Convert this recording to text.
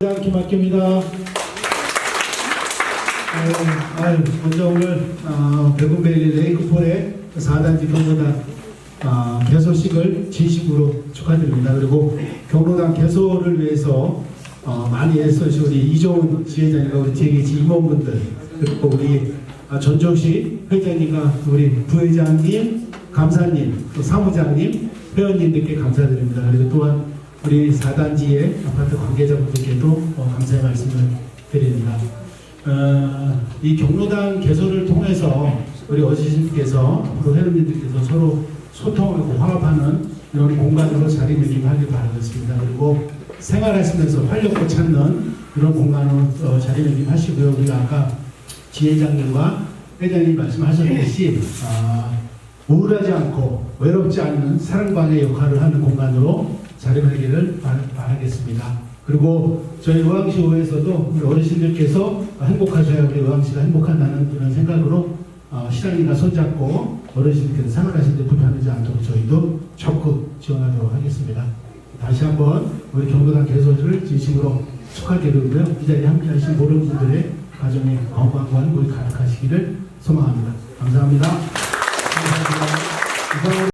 김학규입니다. 어, 아유, 먼저 오늘 어, 백운베일리 레이크폴의 4단지 경로당 어, 개소식을 진심으로 축하드립니다. 그리고 경로당 개소를 위해서 어, 많이 애써주신 우리 이종훈 지회장님과 우리 계신 임원분들 그리고 우리 아, 전종식 회장님과 우리 부회장님, 감사님, 또 사무장님, 회원님들께 감사드립니다. 그리고 또한 우리 4단지의 아파트 관계자분들께도 어, 감사의 말씀을 드립니다. 어, 이 경로당 개소를 통해서 우리 어르신께서 그 회원님들께서 서로 소통하고 화합하는 이런 공간으로 자리매김하길 바라겠습니다. 그리고 생활하시면서 활력도 찾는 이런 공간으로 어, 자리매김하시고요. 우리가 아까 지회장님과 회장님 말씀하셨듯이 아, 우울하지 않고 외롭지 않는 사랑방의 역할을 하는 공간으로 자리매기를 바라겠습니다. 그리고 저희 의왕시호에서도 우리 어르신들께서 행복하셔야 우리 의왕시가 행복한다는 이런 생각으로 어, 시장님과 손잡고 어르신들께서 생활하실 때 불편하지 않도록 저희도 적극 지원하도록 하겠습니다. 다시 한번 우리 경로당 개소를 진심으로 축하드리고요. 이 자리에 함께하신 모든 분들의 가정의 건강과 행복이 가득하시기를 소망합니다. 감사합니다.